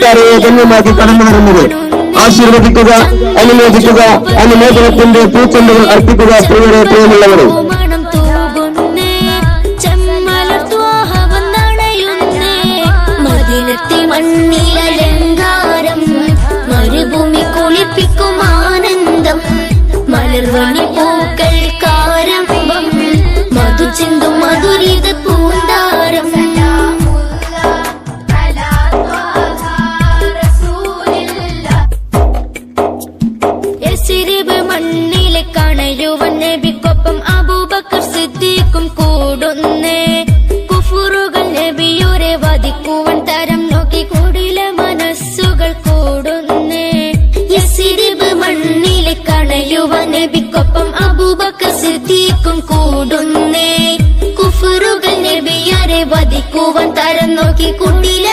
കൂട്ടുകാരെ ഗണ്യമാക്കി കടന്നു വരുന്നത്. ആശീർവദിക്കുക അനുമോദിക്കുക അനുമോദനത്തിന്റെ പൂച്ചെണ്ടുകൾ അർപ്പിക്കുക പ്രിയരെ പ്രിയമുള്ളവരെ. ഭൂമി മരുഭൂമി കുളിപ്പിക്കും ആനന്ദം മലർവണി പൂക്കൾ എസിരിബ് മണ്ണിലെ കണയുവൻ നബിക്കൊപ്പം അബൂബക്കർ സിദ്ദീഖും കൂടുന്നേ. കുഫുറുകൾ നബിയോരെ വധിക്കുവൻ തരം നോക്കി കൂടില മനസ്സുകൾ കൂടുന്നേ. എസിരിബ് മണ്ണിലെ കണയുവൻ നബിക്കൊപ്പം അബൂബക്കർ സിദ്ദീഖും കൂടുന്നേ. കുഫുറുകൾ നബിയാരെ വധിക്കുവൻ തരം നോക്കി കുട്ടില